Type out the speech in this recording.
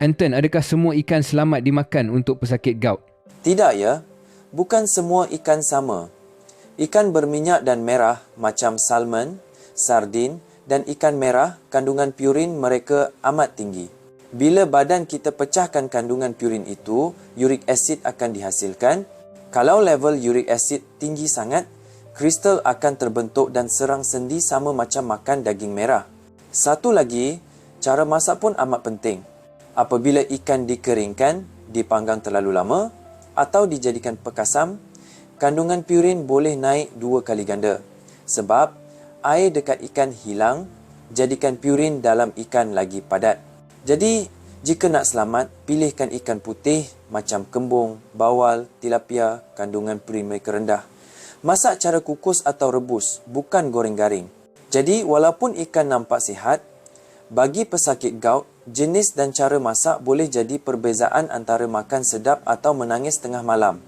Anton, adakah semua ikan selamat dimakan untuk pesakit gout? Tidak ya, bukan semua ikan sama. Ikan berminyak dan merah macam salmon, sardin dan ikan merah, kandungan purin mereka amat tinggi. Bila badan kita pecahkan kandungan purin itu, uric acid akan dihasilkan. Kalau level uric acid tinggi sangat, kristal akan terbentuk dan serang sendi sama macam makan daging merah. Satu lagi, cara masak pun amat penting. Apabila ikan dikeringkan, dipanggang terlalu lama atau dijadikan pekasam, kandungan purin boleh naik dua kali ganda. Sebab air dekat ikan hilang, jadikan purin dalam ikan lagi padat. Jadi, jika nak selamat, pilihkan ikan putih macam kembung, bawal, tilapia, kandungan purin mereka rendah. Masak cara kukus atau rebus, bukan goreng garing. Jadi, walaupun ikan nampak sihat, bagi pesakit gout, jenis dan cara masak boleh jadi perbezaan antara makan sedap atau menangis tengah malam.